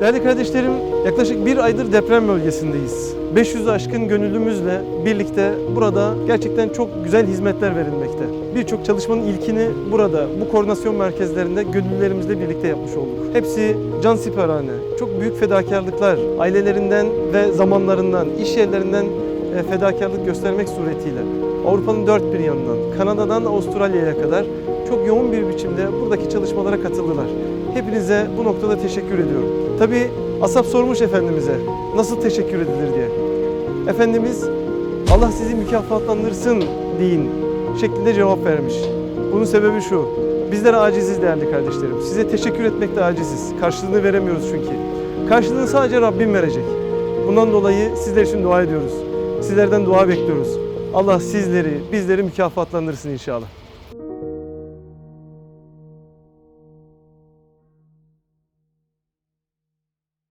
Değerli kardeşlerim, yaklaşık bir aydır deprem bölgesindeyiz. 500'ü aşkın gönüllümüzle birlikte burada gerçekten çok güzel hizmetler verilmekte. Birçok çalışmanın ilkini burada, bu koordinasyon merkezlerinde gönüllülerimizle birlikte yapmış olduk. Hepsi can siperhane, çok büyük fedakarlıklar, ailelerinden ve zamanlarından, iş yerlerinden e, fedakarlık göstermek suretiyle Avrupa'nın dört bir yanından, Kanada'dan Avustralya'ya kadar çok yoğun bir biçimde buradaki çalışmalara katıldılar. Hepinize bu noktada teşekkür ediyorum. Tabi Asap sormuş Efendimiz'e nasıl teşekkür edilir diye. Efendimiz Allah sizi mükafatlandırsın deyin şeklinde cevap vermiş. Bunun sebebi şu. Bizler aciziz değerli kardeşlerim. Size teşekkür etmekte aciziz. Karşılığını veremiyoruz çünkü. Karşılığını sadece Rabbim verecek. Bundan dolayı sizler için dua ediyoruz. Sizlerden dua bekliyoruz. Allah sizleri, bizleri mükafatlandırsın inşallah.